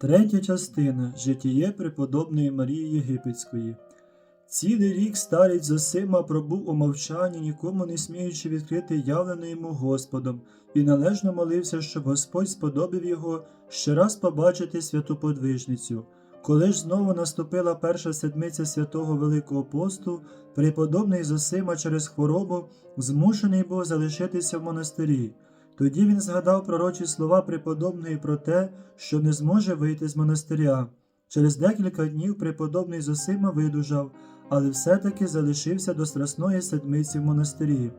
Третя частина Житіє преподобної Марії Єгипетської. Цілий рік старець Зосима пробув у мовчанні, нікому не сміючи відкрити явлене йому Господом, і належно молився, щоб Господь сподобив його ще раз побачити святу подвижницю. Коли ж знову наступила перша седмиця святого Великого посту, преподобний Зосима через хворобу змушений був залишитися в монастирі. Тоді він згадав пророчі слова преподобної про те, що не зможе вийти з монастиря. Через декілька днів преподобний Зосима видужав, але все-таки залишився до страсної седмиці в монастирі.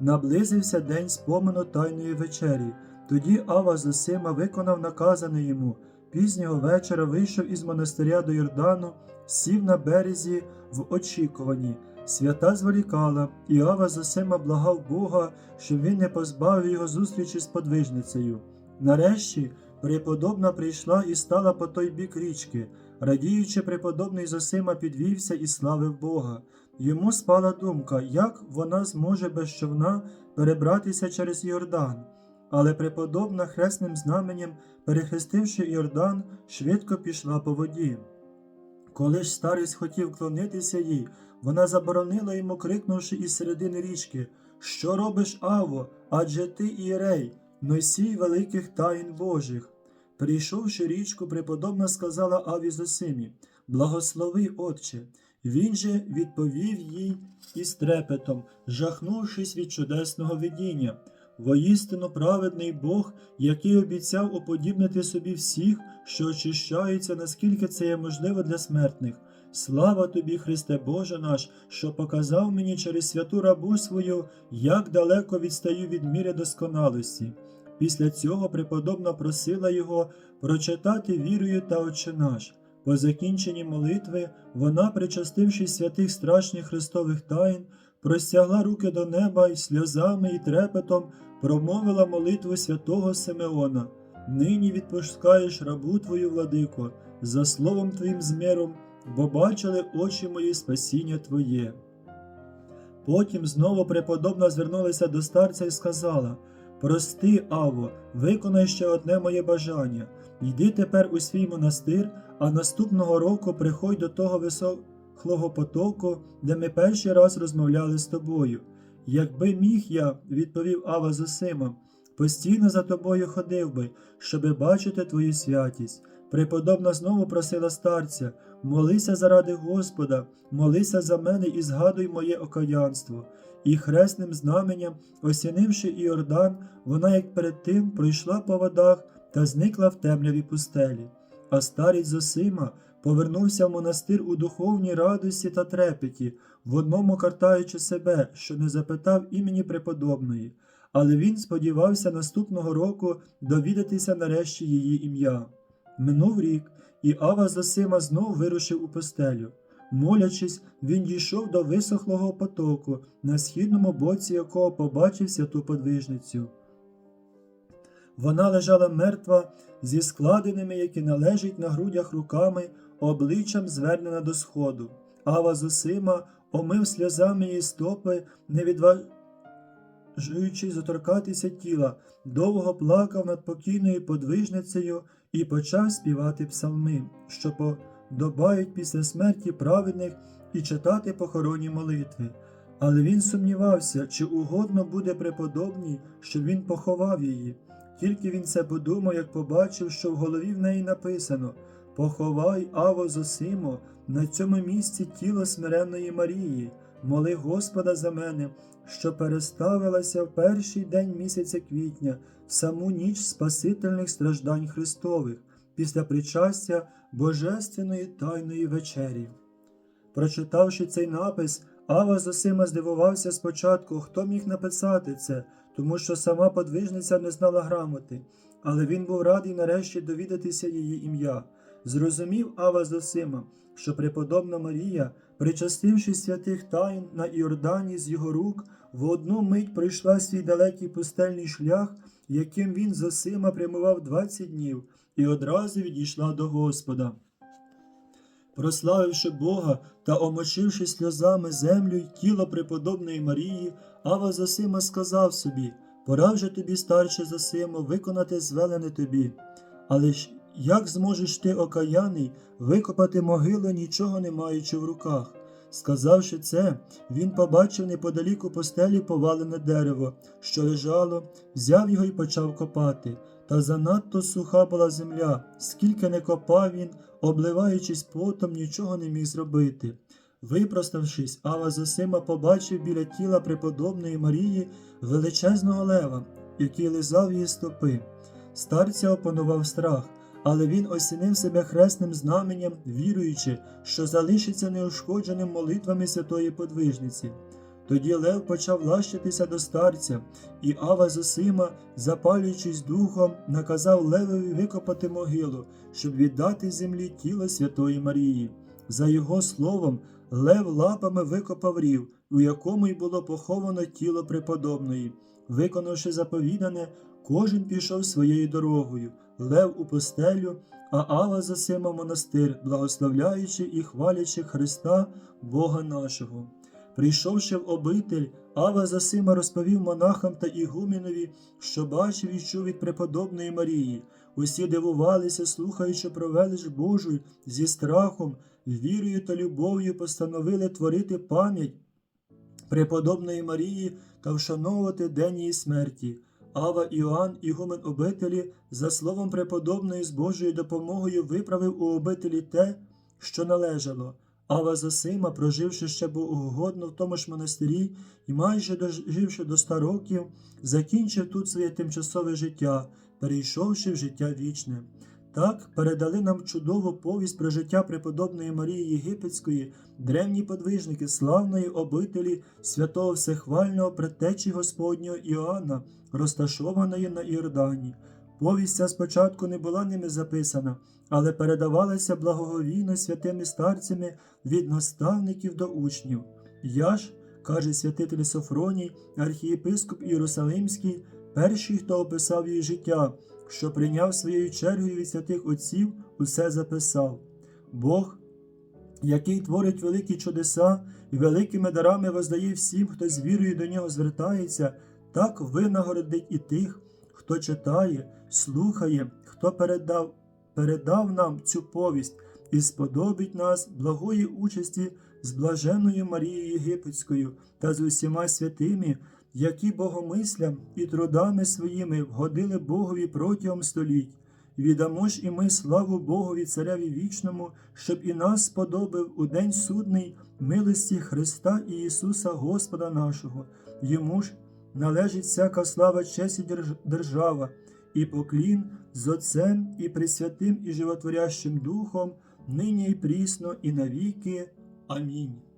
Наблизився день спомену Тайної вечері. Тоді Ава Зосима виконав наказане йому. Пізнього вечора вийшов із монастиря до Йордану, сів на березі в очікуванні. Свята зволікала, і Ава Зосима благав Бога, щоб він не позбавив його зустрічі з подвижницею. Нарешті преподобна прийшла і стала по той бік річки. Радіючи, преподобний Зосима підвівся і славив Бога. Йому спала думка, як вона зможе без човна перебратися через Йордан. Але преподобна хресним знаменем, перехрестивши Йордан, швидко пішла по воді. Коли ж старець хотів клонитися їй, вона заборонила йому, крикнувши із середини річки Що робиш, Аво? Адже ти ієрей, носій великих таїн Божих. Прийшовши річку, преподобна сказала Аві Зосимі Благослови, Отче. Він же відповів їй із трепетом, жахнувшись від чудесного видіння. Воістину праведний Бог, який обіцяв уподібнити собі всіх, що очищаються, наскільки це є можливо для смертних. Слава тобі, Христе Боже наш, що показав мені через святу рабу свою, як далеко відстаю від міри досконалості. Після цього преподобна просила його прочитати вірою та Отче наш. По закінченні молитви вона, причастившись святих страшних Христових тайн, простягла руки до неба і сльозами і трепетом промовила молитву святого Симеона. Нині відпускаєш рабу твою, владико, за словом твоїм з миром, бо бачили очі мої спасіння Твоє. Потім знову преподобна звернулася до старця і сказала Прости, Аво, виконай ще одне моє бажання. Йди тепер у свій монастир, а наступного року приходь до того висохлого потоку, де ми перший раз розмовляли з тобою. Якби міг я, відповів Ава Зосима, постійно за тобою ходив би, щоби бачити твою святість. Преподобна знову просила старця молися заради Господа, молися за мене і згадуй моє окаянство. І хресним знаменням, осінивши Іордан, вона, як перед тим, пройшла по водах та зникла в темряві пустелі. А старець Зосима повернувся в монастир у духовній радості та трепеті, в одному картаючи себе, що не запитав імені преподобної, але він сподівався наступного року довідатися нарешті її ім'я. Минув рік, і Ава Зосима знов вирушив у постелю. Молячись, він дійшов до висохлого потоку, на східному боці якого побачив святу подвижницю. Вона лежала мертва зі складеними, які належать на грудях руками, обличчям звернена до сходу. Ава Зосима омив сльозами її стопи, не відважуючись заторкатися тіла, довго плакав над покійною подвижницею і почав співати псалми, що подобають після смерті праведних і читати похоронні молитви. Але він сумнівався, чи угодно буде преподобній, щоб він поховав її. Тільки він це подумав, як побачив, що в голові в неї написано Поховай, Аво Зосимо, на цьому місці тіло смиренної Марії, моли Господа за мене, що переставилася в перший день місяця квітня, в саму ніч Спасительних страждань Христових, після причастя Божественної Тайної вечері. Прочитавши цей напис, Ава Зосима здивувався спочатку, хто міг написати це, тому що сама подвижниця не знала грамоти, але він був радий нарешті довідатися її ім'я. Зрозумів Ава Зосима, що преподобна Марія, причастивши святих тайн на Іордані з його рук, в одну мить пройшла свій далекий пустельний шлях, яким він Зосима прямував двадцять днів, і одразу відійшла до Господа. Прославивши Бога та омочивши сльозами землю й тіло преподобної Марії, Ава Зосима сказав собі Пора вже тобі, старше Зосимо, виконати звелене тобі. Але ж Як зможеш ти, окаяний, викопати могилу, нічого не маючи в руках? Сказавши це, він побачив неподалік у постелі повалене дерево, що лежало, взяв його і почав копати. Та занадто суха була земля, скільки не копав він, обливаючись потом, нічого не міг зробити. Випроставшись, Ава Зосима побачив біля тіла преподобної Марії величезного лева, який лизав її стопи. Старця опанував страх, але він осінив себе хресним знаменем, віруючи, що залишиться неушкодженим молитвами святої подвижниці. Тоді Лев почав лащитися до старця, і Ава Зосима, запалюючись духом, наказав Левові викопати могилу, щоб віддати землі тіло Святої Марії. За його словом, Лев лапами викопав рів, у якому й було поховано тіло преподобної. Виконавши заповідане, кожен пішов своєю дорогою, Лев у постелю, а Ава Зосима в монастир, благословляючи і хвалячи Христа, Бога нашого. Прийшовши в обитель, Ава Зосима розповів монахам та ігуменові, що бачив і чув від преподобної Марії. Усі дивувалися, слухаючи про велич Божу, зі страхом, вірою та любов'ю постановили творити пам'ять преподобної Марії та вшановувати день її смерті. Ава Іоанн, ігумен обителі, за словом преподобної з Божою допомогою виправив у обителі те, що належало. Ава Зосима, проживши ще богогодно в тому ж монастирі і майже доживши до ста років, закінчив тут своє тимчасове життя, перейшовши в життя вічне. Так передали нам чудову повість про життя преподобної Марії Єгипетської, древні подвижники славної обителі святого Всехвального предтечі Господнього Іоанна, розташованої на Іордані. Повість ця спочатку не була ними записана, але передавалася благоговійно святими старцями від наставників до учнів. Я ж, каже святитель Софроній, архієпископ Єрусалимський, перший, хто описав її життя, що прийняв своєю чергою від святих отців, усе записав. Бог, який творить великі чудеса і великими дарами воздає всім, хто з вірою до нього звертається, так винагородить і тих, хто читає, слухає, хто передав, передав нам цю повість і сподобить нас благої участі з блаженною Марією Єгипетською та з усіма святими, які богомислям і трудами своїми вгодили Богові протягом століть. Віддамо ж і ми славу Богові Цареві вічному, щоб і нас сподобив у день судний милості Христа і Ісуса Господа нашого. Йому ж належить всяка слава, честь і держава, і поклін з Отцем і Пресвятим і Животворящим Духом, нині і прісно, і навіки. Амінь.